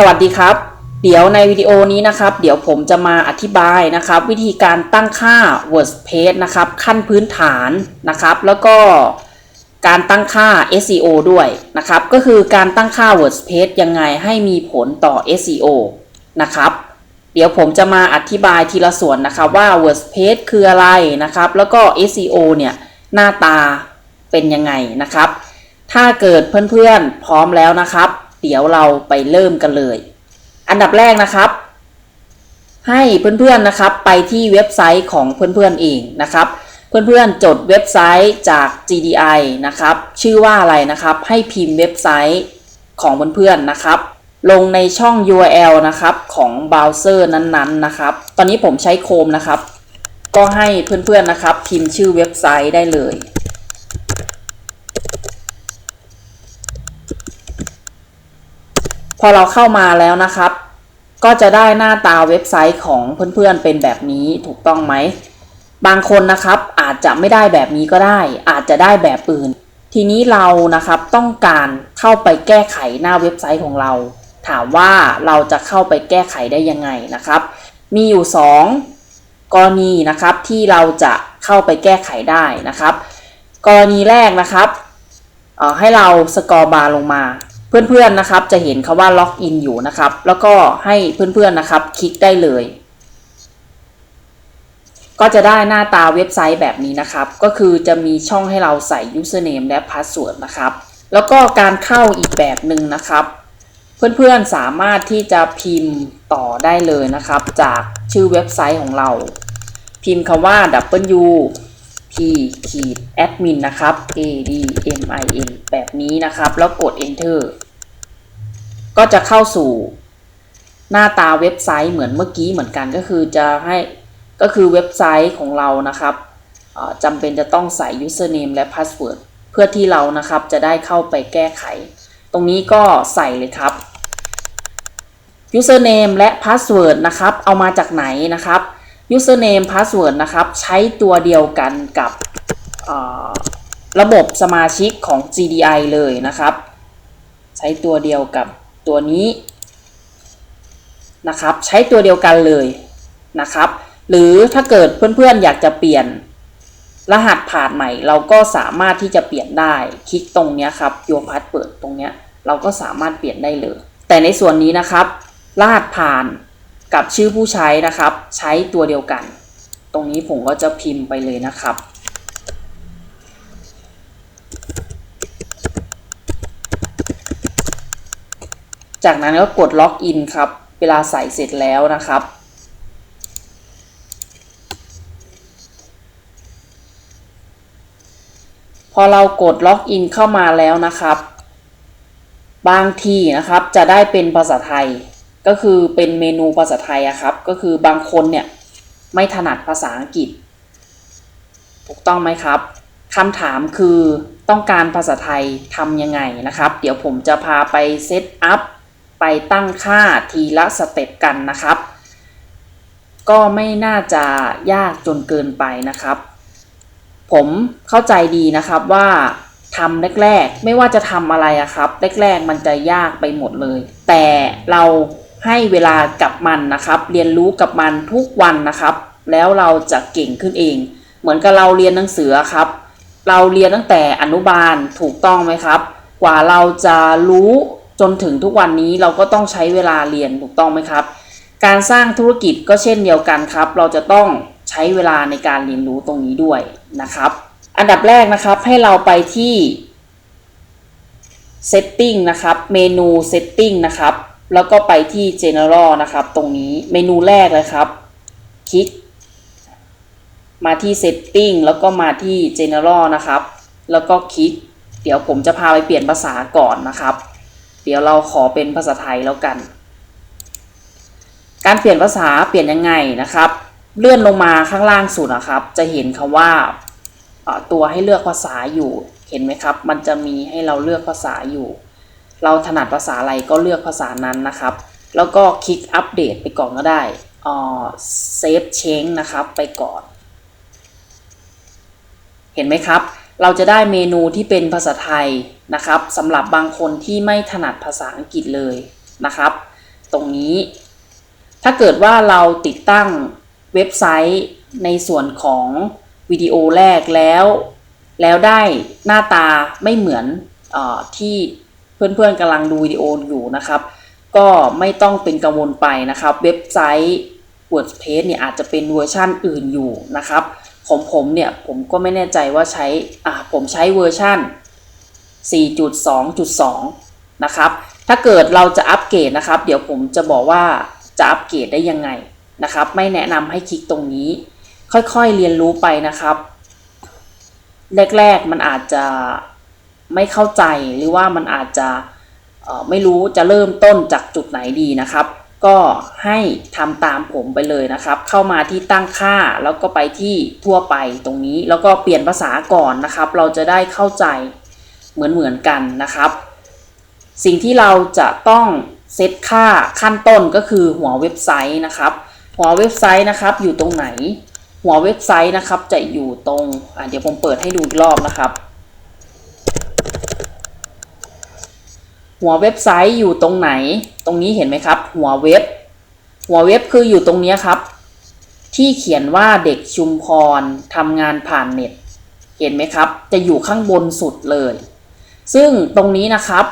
สวัสดีครับ เดี๋ยวในวิดีโอนี้นะครับ เดี๋ยวผมจะมาอธิบายนะครับ วิธีการตั้งค่า WordPress นะครับ ขั้นพื้นฐานนะครับ แล้วก็การตั้งค่า SEO ด้วยนะครับ ก็คือการตั้งค่า WordPress ยังไงให้มีผลต่อ SEO นะครับ เดี๋ยวผมจะมาอธิบายทีละส่วนนะครับว่า WordPress คืออะไรนะครับ แล้วก็ SEO เนี่ยหน้าตาเป็นยังไงนะครับ ถ้าเกิดเพื่อนๆพร้อมแล้วนะครับ เดี๋ยวเราไปเริ่มกันเลย อันดับแรกนะครับ ให้เพื่อนๆนะครับไปที่เว็บไซต์ของเพื่อนๆเองนะครับ เพื่อนๆจดเว็บไซต์จาก GDI นะครับ ชื่อว่าอะไรนะครับ ให้พิมพ์เว็บไซต์ของเพื่อนๆนะครับ ลงในช่อง URL นะครับของเบราว์เซอร์นั้นๆนะครับ ตอนนี้ผมใช้โคมนะครับ ก็ให้เพื่อนๆนะครับ พิมพ์ชื่อเว็บไซต์ได้เลย พอเราเข้ามาแล้วนะครับ ก็จะได้หน้าตาเว็บไซต์ของเพื่อนๆเป็นแบบนี้ถูกต้องไหม บางคนนะครับอาจจะไม่ได้แบบนี้ก็ได้ อาจจะได้แบบอื่น ทีนี้เรานะครับต้องการเข้าไปแก้ไขหน้าเว็บไซต์ของเรา ถามว่าเราจะเข้าไปแก้ไขได้ยังไงนะครับ มีอยู่ 2 กรณีนะครับที่เราจะเข้าไปแก้ไขได้นะครับ กรณีแรกนะครับให้เราสกอร์บาร์ลงมา เพื่อนๆนะครับจะเห็นคาว่าล็อกอินอยู่นะครับ แล้วก็ให้เพื่อนๆนะครับ คลิกได้เลย ก็จะได้หน้าตาเว็บไซต์แบบนี้นะครับ ก็คือจะมีช่องให้เราใส่ username และ password นะครับ แล้วก็การเข้าอีกแบบหนึ่งนะครับ เพื่อนๆสามารถที่จะพิมพ์ต่อได้เลยนะครับ จากชื่อเว็บไซต์ของเรา พิมพ์คำว่า w p ขีด admin นะครับ a d m i n แบบนี้นะครับ แล้วกด enter ก็จะเข้าสู่หน้าตาเว็บไซต์เหมือนเมื่อกี้เหมือนกันก็คือจะให้ก็คือเว็บไซต์ของเรานะครับจำเป็นจะต้องใส่ username และ password เพื่อที่เรานะครับจะได้เข้าไปแก้ไข ตรงนี้ก็ใส่เลยครับ username และ password นะครับ เอามาจากไหนนะครับ username password นะครับ ใช้ตัวเดียวกันกับระบบสมาชิกของ GDI เลยนะครับ ใช้ตัวเดียวกับตัวนี้นะครับ ใช้ตัวเดียวกันเลยนะครับ หรือถ้าเกิดเพื่อนๆอยากจะเปลี่ยนรหัสผ่านใหม่ เราก็สามารถที่จะเปลี่ยนได้ คลิกตรงนี้ครับ your password ตรงนี้เราก็สามารถเปลี่ยนได้เลย แต่ในส่วนนี้นะครับ รหัสผ่าน กับชื่อผู้ใช้นะครับ ใช้ตัวเดียวกัน ตรงนี้ผมก็จะพิมพ์ไปเลยนะครับ จากนั้นก็กดล็อกอินครับ เวลาใส่เสร็จแล้วนะครับพอเรากดล็อกอินเข้ามาแล้วนะครับ บางทีนะครับจะได้เป็นภาษาไทย ก็คือเป็นเมนูภาษาไทยอะครับ ก็คือบางคนเนี่ยไม่ถนัดภาษาอังกฤษ ถูกต้องไหมครับคำถามคือต้องการภาษาไทยทำยังไงนะครับ เดี๋ยวผมจะพาไปเซตอัพไปตั้งค่าทีละสเต็ปกันนะครับ ก็ไม่น่าจะยากจนเกินไปนะครับ ผมเข้าใจดีนะครับว่าทำแรกๆ ไม่ว่าจะทำอะไรอะครับ แรกๆมันจะยากไปหมดเลย แต่เรา ให้เวลากับมันนะครับ เรียนรู้กับมันทุกวันนะครับ แล้วเราจะเก่งขึ้นเอง เหมือนกับเราเรียนหนังสือครับ เราเรียนตั้งแต่อนุบาลถูกต้องไหมครับ กว่าเราจะรู้จนถึงทุกวันนี้เราก็ต้องใช้เวลาเรียนถูกต้องไหมครับ การสร้างธุรกิจก็เช่นเดียวกันครับ เราจะต้องใช้เวลาในการเรียนรู้ตรงนี้ด้วยนะครับ อันดับแรกนะครับให้เราไปที่ setting นะครับ เมนู setting นะครับ แล้วก็ไปที่ general นะครับ ตรงนี้เมนูแรกเลยครับ คลิก มาที่ setting แล้วก็มาที่ general นะครับ แล้วก็คลิก เดี๋ยวผมจะพาไปเปลี่ยนภาษาก่อนนะครับ เดี๋ยวเราขอเป็นภาษาไทยแล้วกัน การเปลี่ยนภาษาเปลี่ยนยังไงนะครับ เลื่อนลงมาข้างล่างสุดนะครับ จะเห็นคำว่าตัวให้เลือกภาษาอยู่ เห็นไหมครับ มันจะมีให้เราเลือกภาษาอยู่ เราถนัดภาษาอะไรก็เลือกภาษานั้นนะครับ แล้วก็คลิกอัปเดตไปก่อนก็ได้เซฟเชงนะครับไปก่อน เห็นไหมครับ เราจะได้เมนูที่เป็นภาษาไทยนะครับสำหรับบางคนที่ไม่ถนัดภาษาอังกฤษเลยนะครับ ตรงนี้ ถ้าเกิดว่าเราติดตั้งเว็บไซต์ในส่วนของวิดีโอแรกแล้ว แล้วได้หน้าตาไม่เหมือนอที่ เพื่อนๆกำลังดูวิดีโออยู่นะครับ ก็ไม่ต้องเป็นกังวลไปนะครับ เว็บไซต์ WordPress เนี่ยอาจจะเป็นเวอร์ชั่นอื่นอยู่นะครับของผมเนี่ยผมก็ไม่แน่ใจว่าใช้อ่าผมใช้เวอร์ชั่น 4.2.2 นะครับ ถ้าเกิดเราจะอัปเกรดนะครับ เดี๋ยวผมจะบอกว่าจะอัปเกรดได้ยังไงนะครับ ไม่แนะนำให้คลิกตรงนี้ ค่อยๆเรียนรู้ไปนะครับ แรกๆมันอาจจะ ไม่เข้าใจหรือว่ามันอาจจะไม่รู้จะเริ่มต้นจากจุดไหนดีนะครับ ก็ให้ทำตามผมไปเลยนะครับ เข้ามาที่ตั้งค่าแล้วก็ไปที่ทั่วไปตรงนี้ แล้วก็เปลี่ยนภาษาก่อนนะครับ เราจะได้เข้าใจเหมือนเหมือนๆกันนะครับ สิ่งที่เราจะต้องเซตค่าขั้นต้นก็คือหัวเว็บไซต์นะครับ หัวเว็บไซต์นะครับอยู่ตรงไหน หัวเว็บไซต์นะครับจะอยู่ตรงอะเดี๋ยวผมเปิดให้ดูอีกรอบนะครับ หัวเว็บไซต์อยู่ตรงไหน ตรงนี้เห็นไหมครับ หัวเว็บ หัวเว็บคืออยู่ตรงนี้ครับ ที่เขียนว่าเด็กชุมพรทำงานผ่านเน็ต เห็นไหมครับ จะอยู่ข้างบนสุดเลย ซึ่งตรงนี้นะครับ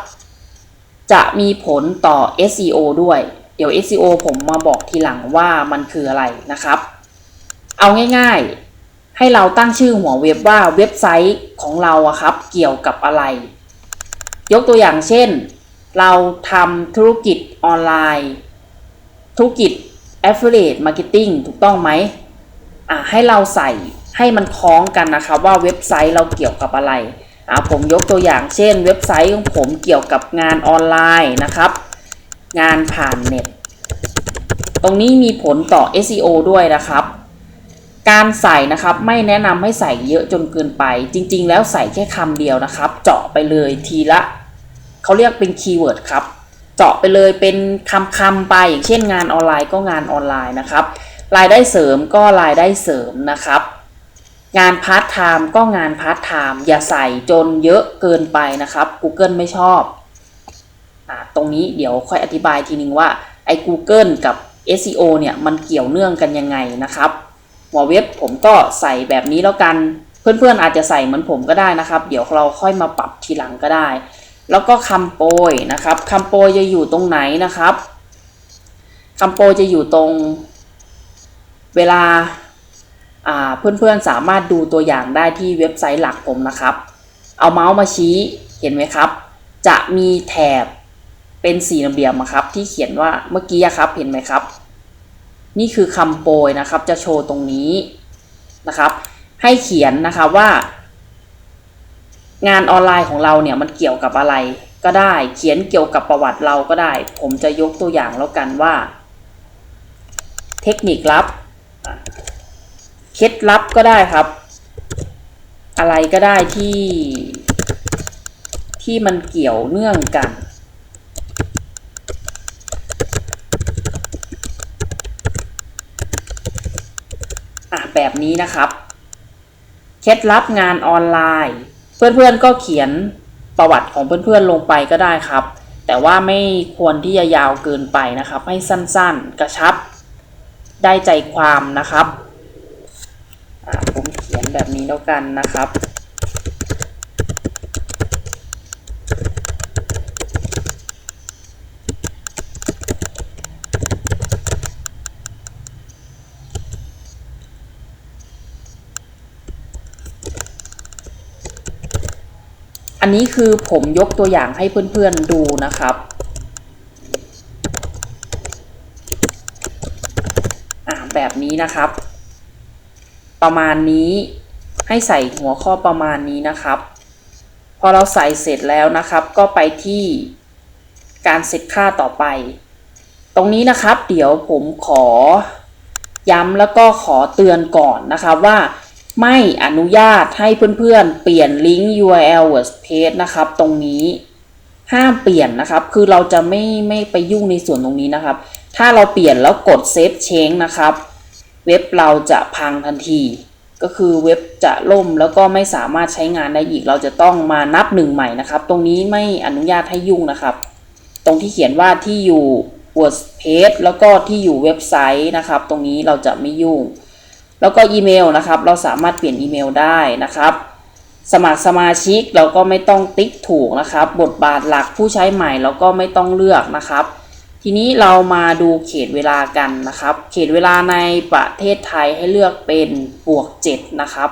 จะมีผลต่อ SEO ด้วย เดี๋ยว SEO ผมมาบอกทีหลังว่ามันคืออะไรนะครับ เอาง่ายๆ ให้เราตั้งชื่อหัวเว็บว่าเว็บไซต์ของเราอะครับ เกี่ยวกับอะไร ยกตัวอย่างเช่น เราทำธุรกิจออนไลน์ ธุรกิจ Affiliate Marketing ถูกต้องไหมอ่าให้เราใส่ให้มันคล้องกันนะครับว่าเว็บไซต์เราเกี่ยวกับอะไรอ่าผมยกตัวอย่างเช่น เว็บไซต์ของผมเกี่ยวกับงานออนไลน์นะครับ งานผ่านเน็ต ตรงนี้มีผลต่อ SEO ด้วยนะครับ การใส่นะครับไม่แนะนำให้ใส่เยอะจนเกินไป จริง ๆ แล้วใส่แค่คำเดียวนะครับ เจาะไปเลยทีละ เขาเรียกเป็นคีย์เวิร์ดครับ เจาะไปเลยเป็นคำคำๆไปอย่างเช่นงานออนไลน์ก็งานออนไลน์นะครับ รายได้เสริมก็รายได้เสริมนะครับ งานพาร์ทไทม์ก็งานพาร์ทไทม์อย่าใส่จนเยอะเกินไปนะครับ Google ไม่ชอบอตรงนี้เดี๋ยวค่อยอธิบายทีนึงว่าไอ้ Google กับ SEO เนี่ยมันเกี่ยวเนื่องกันยังไงนะครับหัวเว็บผมก็ใส่แบบนี้แล้วกัน เพื่อนๆอาจจะใส่เหมือนผมก็ได้นะครับ เดี๋ยวเราค่อยมาปรับทีหลังก็ได้ แล้วก็คำโปรยนะครับคำโปรยจะอยู่ตรงไหนนะครับคำโปรยจะอยู่ตรงเวลาเพื่อนๆสามารถดูตัวอย่างได้ที่เว็บไซต์หลักผมนะครับ เอาเมาส์มาชี้เห็นไหมครับ จะมีแถบเป็นสี่เหลี่ยมครับ ที่เขียนว่าเมื่อกี้ครับเห็นไหมครับ นี่คือคำโปรยนะครับ จะโชว์ตรงนี้นะครับ ให้เขียนนะคะว่า งานออนไลน์ของเราเนี่ยมันเกี่ยวกับอะไรก็ได้ เขียนเกี่ยวกับประวัติเราก็ได้ ผมจะยกตัวอย่างแล้วกันว่า เทคนิคลับเคล็ดลับก็ได้ครับ อะไรก็ได้ที่ที่มันเกี่ยวเนื่องกัน อะแบบนี้นะครับ เคล็ดลับงานออนไลน์ เพื่อนๆก็เขียนประวัติของเพื่อนๆลงไปก็ได้ครับ แต่ว่าไม่ควรที่จะยาวเกินไปนะครับ ให้สั้นๆกระชับ ได้ใจความนะครับผมเขียนแบบนี้แล้วกันนะครับ อันนี้คือผมยกตัวอย่างให้เพื่อนๆดูนะครับอ่าแบบนี้นะครับ ประมาณนี้ให้ใส่หัวข้อประมาณนี้นะครับ พอเราใส่เสร็จแล้วนะครับ ก็ไปที่การเซตค่าต่อไป ตรงนี้นะครับ เดี๋ยวผมขอย้ำแล้วก็ขอเตือนก่อนนะครับว่า ไม่อนุญาตให้เพื่อนๆ เปลี่ยนลิงก์ URL WordPress นะครับ ตรงนี้ห้ามเปลี่ยนนะครับ คือเราจะไม่ไม่ไปยุ่งในส่วนตรงนี้นะครับ ถ้าเราเปลี่ยนแล้วกด Save Change นะครับ เว็บเราจะพังทันที ก็คือเว็บจะล่มแล้วก็ไม่สามารถใช้งานได้อีก เราจะต้องมานับหนึ่งใหม่นะครับ ตรงนี้ไม่อนุญาตให้ยุ่งนะครับ ตรงที่เขียนว่าที่อยู่ WordPress แล้วก็ที่อยู่เว็บไซต์นะครับ ตรงนี้เราจะไม่ยุ่ง แล้วก็อีเมลนะครับ เราสามารถเปลี่ยนอีเมลได้นะครับ สมัครสมาชิกเราก็ไม่ต้องติ๊กถูกนะครับ บทบาทหลักผู้ใช้ใหม่เราก็ไม่ต้องเลือกนะครับ ทีนี้เรามาดูเขตเวลากันนะครับ เขตเวลาในประเทศไทยให้เลือกเป็นบวก7นะครับ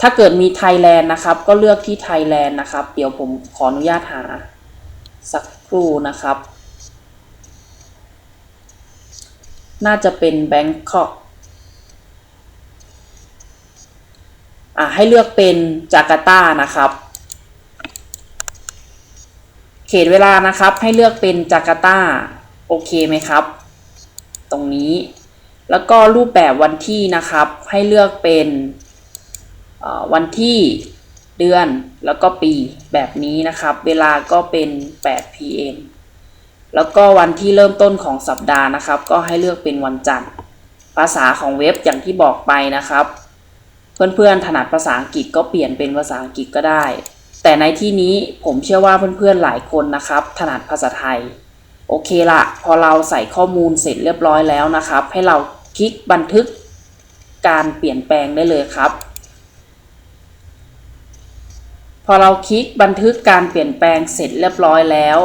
ถ้าเกิดมีไทยแลนด์นะครับ ก็เลือกที่ไทยแลนด์นะครับ เดี๋ยวผมขออนุญาตหาสักครู่นะครับ น่าจะเป็นแบงคอก อะให้เลือกเป็นจาการ์ตานะครับเขตเวลานะครับให้เลือกเป็นจาการ์ตาโอเคไหมครับ ตรงนี้ แล้วก็รูปแบบวันที่นะครับ ให้เลือกเป็นวันที่เดือนแล้วก็ปีแบบนี้นะครับ เวลาก็เป็น 8 pm แล้วก็วันที่เริ่มต้นของสัปดาห์นะครับ ก็ให้เลือกเป็นวันจันทร์ ภาษาของเว็บอย่างที่บอกไปนะครับ เพื่อนๆถนัดภาษาอังกฤษก็เปลี่ยนเป็นภาษาอังกฤษก็ได้ แต่ในที่นี้ผมเชื่อว่าเพื่อนๆหลายคนนะครับ ถนัดภาษาไทย โอเคละพอเราใส่ข้อมูลเสร็จเรียบร้อยแล้วนะครับ ให้เราคลิกบันทึกการเปลี่ยนแปลงได้เลยครับ พอเราคลิกบันทึกการเปลี่ยนแปลงเสร็จเรียบร้อยแล้ว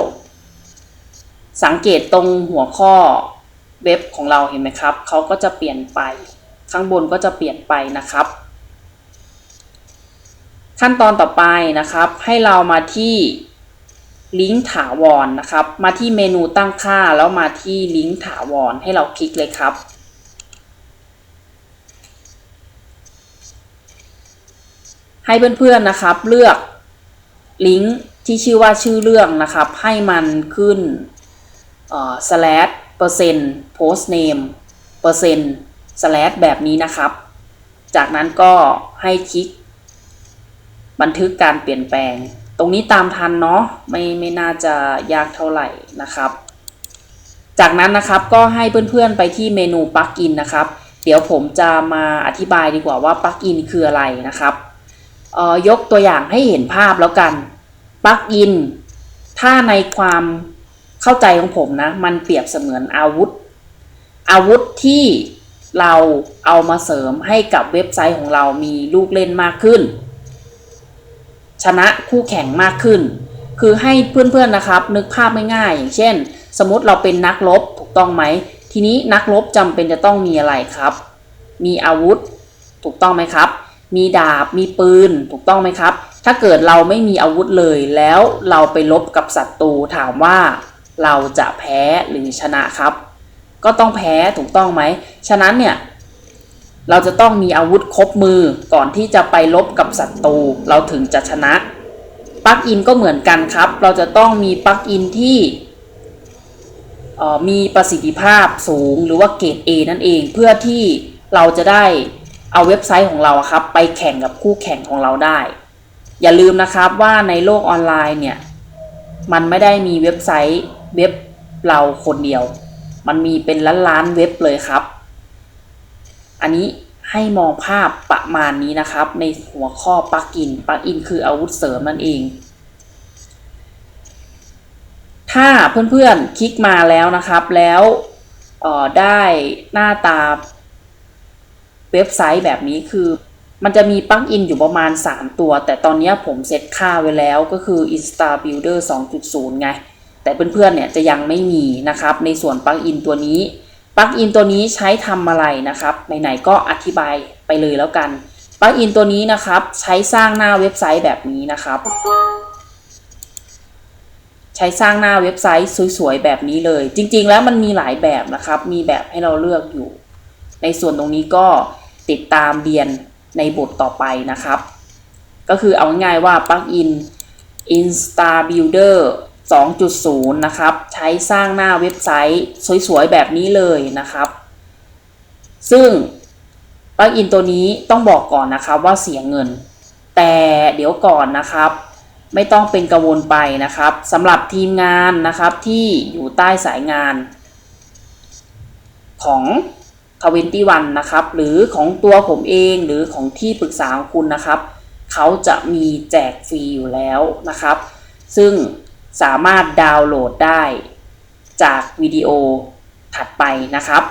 สังเกตตรงหัวข้อเว็บของเราเห็นไหมครับ เขาก็จะเปลี่ยนไป ข้างบนก็จะเปลี่ยนไปนะครับ ขั้นตอนต่อไปนะครับ ให้เรามาที่ลิงก์ถาวรนนะครับ มาที่เมนูตั้งค่าแล้วมาที่ลิงก์ถาวรให้เราคลิกเลยครับ ให้เพื่อนๆนะครับ เลือกลิงก์ที่ชื่อว่าชื่อเรื่องนะครับ ให้มันขึ้น slash เปอร์เซ็นต์ post name เปอร์เซ็นต์ slash แบบนี้นะครับ จากนั้นก็ให้คลิก บันทึกการเปลี่ยนแปลง ตรงนี้ตามทันเนาะไม่ไม่น่าจะยากเท่าไหร่นะครับ จากนั้นนะครับก็ให้เพื่อนๆไปที่เมนูปลั๊กอินนะครับ เดี๋ยวผมจะมาอธิบายดีกว่าว่าปลั๊กอินคืออะไรนะครับยกตัวอย่างให้เห็นภาพแล้วกันปลั๊กอินถ้าในความเข้าใจของผมนะ มันเปรียบเสมือนอาวุธ อาวุธที่เราเอามาเสริมให้กับเว็บไซต์ของเรามีลูกเล่นมากขึ้น ชนะคู่แข่งมากขึ้น คือให้เพื่อนๆนะครับ นึกภาพง่ายๆอย่างเช่น สมมติเราเป็นนักรบถูกต้องไหม ทีนี้นักรบจำเป็นจะต้องมีอะไรครับ มีอาวุธ ถูกต้องไหมครับ มีดาบมีปืนถูกต้องไหมครับ ถ้าเกิดเราไม่มีอาวุธเลยแล้วเราไปลบกับศัตรูถามว่าเราจะแพ้หรือชนะครับ ก็ต้องแพ้ถูกต้องไหมฉะนั้นเนี่ย เราจะต้องมีอาวุธครบมือก่อนที่จะไปลบกับศัตรูเราถึงจะชนะปลั๊กอินก็เหมือนกันครับ เราจะต้องมีปลั๊กอินที่มีประสิทธิภาพสูงหรือว่าเกรด A นั่นเอง เพื่อที่เราจะได้เอาเว็บไซต์ของเราครับ ไปแข่งกับคู่แข่งของเราได้ อย่าลืมนะครับว่าในโลกออนไลน์เนี่ย มันไม่ได้มีเว็บไซต์เว็บเราคนเดียว มันมีเป็นล้านล้านเว็บเลยครับ อันนี้ให้มองภาพประมาณนี้นะครับ ในหัวข้อปลักอินปลักอินคืออาวุธเสริมนั่นเอง ถ้าเพื่อนๆคลิกมาแล้วนะครับ แล้วได้หน้าตาเว็บไซต์แบบนี้คือมันจะมีปลั๊กอินอยู่ประมาณ 3 ตัว แต่ตอนนี้ผมเซตค่าไว้แล้วก็คือ Insta Builder 2.0 ไง แต่เพื่อนๆเนี่ยจะยังไม่มีนะครับ ในส่วนปลั๊กอินตัวนี้ ปลั๊กอินตัวนี้ใช้ทำอะไรนะครับไหนๆก็อธิบายไปเลยแล้วกันปลั๊กอินตัวนี้นะครับ ใช้สร้างหน้าเว็บไซต์แบบนี้นะครับ ใช้สร้างหน้าเว็บไซต์สวยๆแบบนี้เลย จริง ๆ แล้วมันมีหลายแบบนะครับ มีแบบให้เราเลือกอยู่ ในส่วนตรงนี้ก็ติดตามเรียนในบทต่อไปนะครับ ก็คือเอาง่ายๆว่าปลั๊กอิน Insta Builder 2.0 นะครับ ใช้สร้างหน้าเว็บไซต์สวยๆ แบบนี้เลยนะครับ ซึ่งปลั๊กอินตัวนี้ต้องบอกก่อนนะครับว่าเสียเงิน แต่เดี๋ยวก่อนนะครับ ไม่ต้องเป็นกังวลไปนะครับสำหรับทีมงานนะครับที่อยู่ใต้สายงาน ของทเวนตี้วันนะครับ หรือของตัวผมเองหรือของที่ปรึกษาของคุณนะครับ เขาจะมีแจกฟรีอยู่แล้วนะครับ ซึ่ง สามารถดาวน์โหลดได้จากวิดีโอถัดไปนะครับ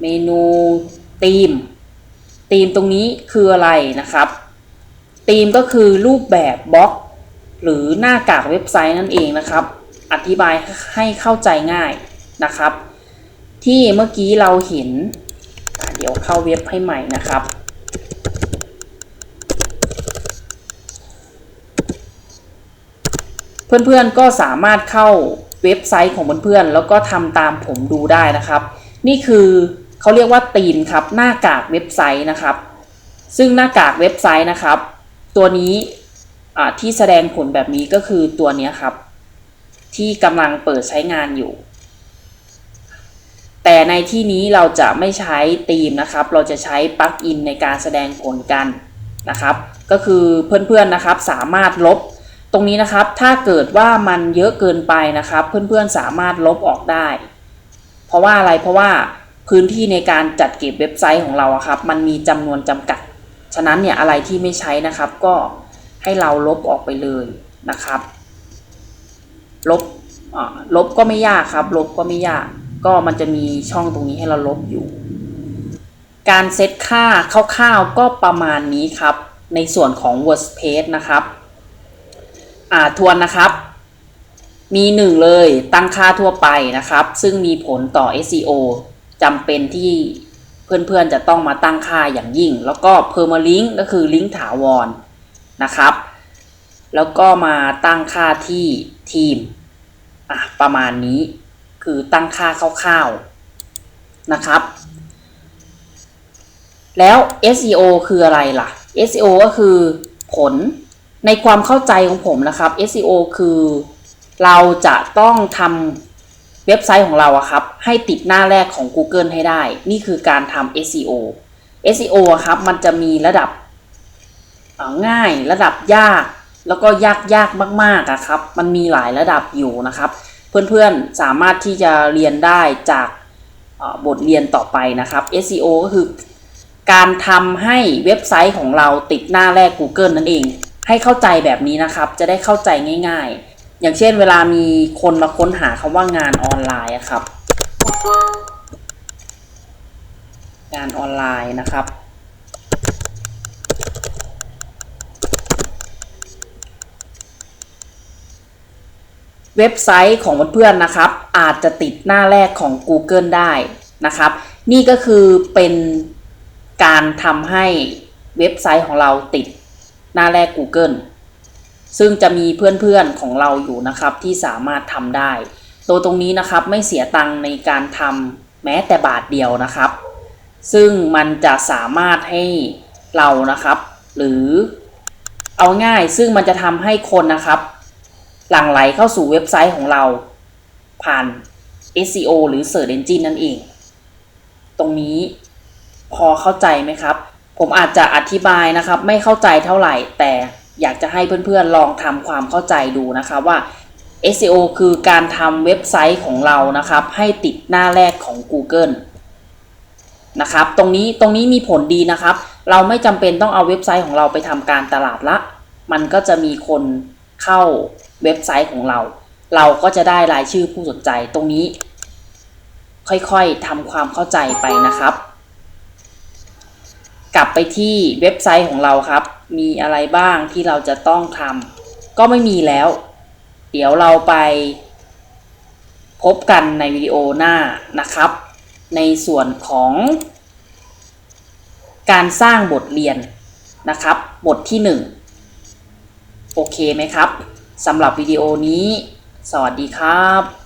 เมนูธีมธีมตรงนี้คืออะไรนะครับธีมก็คือรูปแบบบล็อก หรือหน้ากากเว็บไซต์นั่นเองนะครับ อธิบายให้เข้าใจง่ายนะครับ ที่เมื่อกี้เราเห็น เดี๋ยวเข้าเว็บให้ใหม่นะครับ เพื่อนๆก็สามารถเข้าเว็บไซต์ของเพื่อนๆแล้วก็ทำตามผมดูได้นะครับ นี่คือเขาเรียกว่าธีมครับหน้ากากเว็บไซต์นะครับ ซึ่งหน้ากากเว็บไซต์นะครับ ตัวนี้ที่แสดงผลแบบนี้ก็คือตัวนี้ครับ ที่กำลังเปิดใช้งานอยู่ แต่ในที่นี้เราจะไม่ใช้ธีมนะครับ เราจะใช้ปลั๊กอินในการแสดงผลกันนะครับ ก็คือเพื่อนๆนะครับสามารถลบ ตรงนี้นะครับถ้าเกิดว่ามันเยอะเกินไปนะครับ เพื่อนๆสามารถลบออกได้ เพราะว่าอะไรเพราะว่าพื้นที่ในการจัดเก็บเว็บไซต์ของเราอะครับ มันมีจำนวนจำกัด ฉะนั้นเนี่ยอะไรที่ไม่ใช้นะครับ ก็ให้เราลบออกไปเลยนะครับ ลบอ่าลบก็ไม่ยากครับ ลบก็ไม่ยาก ก็มันจะมีช่องตรงนี้ให้เราลบอยู่ การเซตค่าคร่าวๆก็ประมาณนี้ครับ ในส่วนของ WordPress นะครับ อ่าทวนนะครับ มีหนึ่งเลยตั้งค่าทั่วไปนะครับ ซึ่งมีผลต่อ SEO จำเป็นที่เพื่อนๆจะต้องมาตั้งค่าอย่างยิ่ง แล้วก็ permalink ก็คือลิงก์ถาวรนะครับ แล้วก็มาตั้งค่าที่ทีมอะประมาณนี้คือตั้งค่าคร่าวๆนะครับ แล้ว SEO คืออะไรล่ะ SEO ก็คือผล ในความเข้าใจของผมนะครับ SEO คือเราจะต้องทำเว็บไซต์ของเราอะครับ ให้ติดหน้าแรกของ Google ให้ได้ นี่คือการทำ SEO SEO อะครับ มันจะมีระดับง่ายระดับยาก แล้วก็ยากยากมากๆอะครับ มันมีหลายระดับอยู่นะครับ เพื่อนๆสามารถที่จะเรียนได้จากบทเรียนต่อไปนะครับ SEO ก็คือการทำให้เว็บไซต์ของเราติดหน้าแรก Google นั่นเอง ให้เข้าใจแบบนี้นะครับ จะได้เข้าใจง่าย ๆ อย่างเช่นเวลามีคนมาค้นหาคำว่างานออนไลน์ครับ งานออนไลน์นะครับ เว็บไซต์ของเพื่อนๆนะครับ อาจจะติดหน้าแรกของ Google ได้นะครับ นี่ก็คือเป็นการทำให้เว็บไซต์ของเราติด หน้าแรก Google ซึ่งจะมีเพื่อนๆของเราอยู่นะครับที่สามารถทำได้ ตัวตรงนี้นะครับไม่เสียตังค์ในการทำแม้แต่บาทเดียวนะครับ ซึ่งมันจะสามารถให้เรานะครับ หรือเอาง่ายซึ่งมันจะทำให้คนนะครับ หลั่งไหลเข้าสู่เว็บไซต์ของเรา ผ่าน SEO หรือ Search Engine นั่นเอง ตรงนี้พอเข้าใจไหมครับ ผมอาจจะอธิบายนะครับ ไม่เข้าใจเท่าไหร่ แต่อยากจะให้เพื่อนๆลองทำความเข้าใจดูนะครับว่า SEO คือการทำเว็บไซต์ของเรานะครับ ให้ติดหน้าแรกของ Google นะครับ ตรงนี้ตรงนี้มีผลดีนะครับ เราไม่จำเป็นต้องเอาเว็บไซต์ของเราไปทำการตลาดละ มันก็จะมีคนเข้าเว็บไซต์ของเรา เราก็จะได้รายชื่อผู้สนใจตรงนี้ ค่อยๆทำความเข้าใจไปนะครับ กลับไปที่เว็บไซต์ของเราครับ มีอะไรบ้างที่เราจะต้องทำก็ไม่มีแล้ว เดี๋ยวเราไป พบกันในวิดีโอหน้านะครับ ในส่วนของ การสร้างบทเรียนนะครับ บทที่ 1 โอเคไหมครับสำหรับวิดีโอนี้ สวัสดีครับ